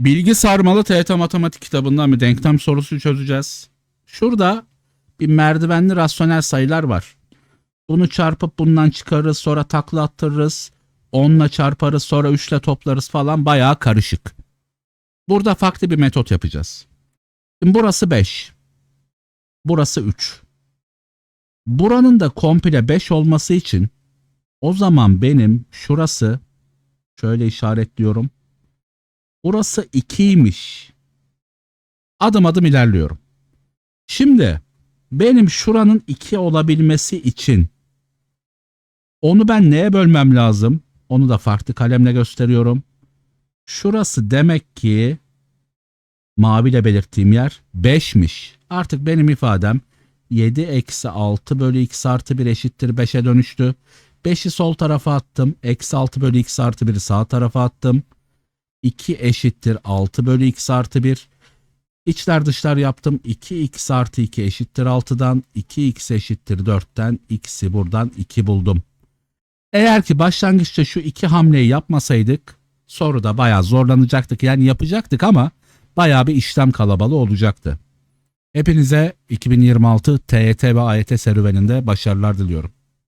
Bilgi sarmalı TYT matematik kitabından bir denklem sorusu çözeceğiz. Şurada bir merdivenli rasyonel sayılar var. Bunu çarpıp bundan çıkarırız sonra takla attırırız. 10'la çarparız sonra 3'le toplarız falan bayağı karışık. Burada farklı bir metot yapacağız. Şimdi burası 5. Burası 3. Buranın da komple 5 olması için o zaman benim şurası şöyle işaretliyorum. Burası 2'ymiş. Adım adım ilerliyorum. Şimdi benim şuranın 2 olabilmesi için onu ben neye bölmem lazım? Onu da farklı kalemle gösteriyorum. Şurası demek ki maviyle belirttiğim yer 5'miş. Artık benim ifadem 7 eksi 6 bölü x artı 1 eşittir 5'e dönüştü. 5'i sol tarafa attım. Eksi 6 bölü x artı 1'i sağ tarafa attım. 2 eşittir 6 bölü x artı 1. İçler dışlar yaptım. 2x artı 2 eşittir 6'dan. 2x eşittir 4'ten. x'i buradan 2 buldum. Eğer ki başlangıçta şu iki hamleyi yapmasaydık soruda bayağı zorlanacaktık. Yani yapacaktık ama bayağı bir işlem kalabalığı olacaktı. Hepinize 2026 TYT ve AYT serüveninde başarılar diliyorum.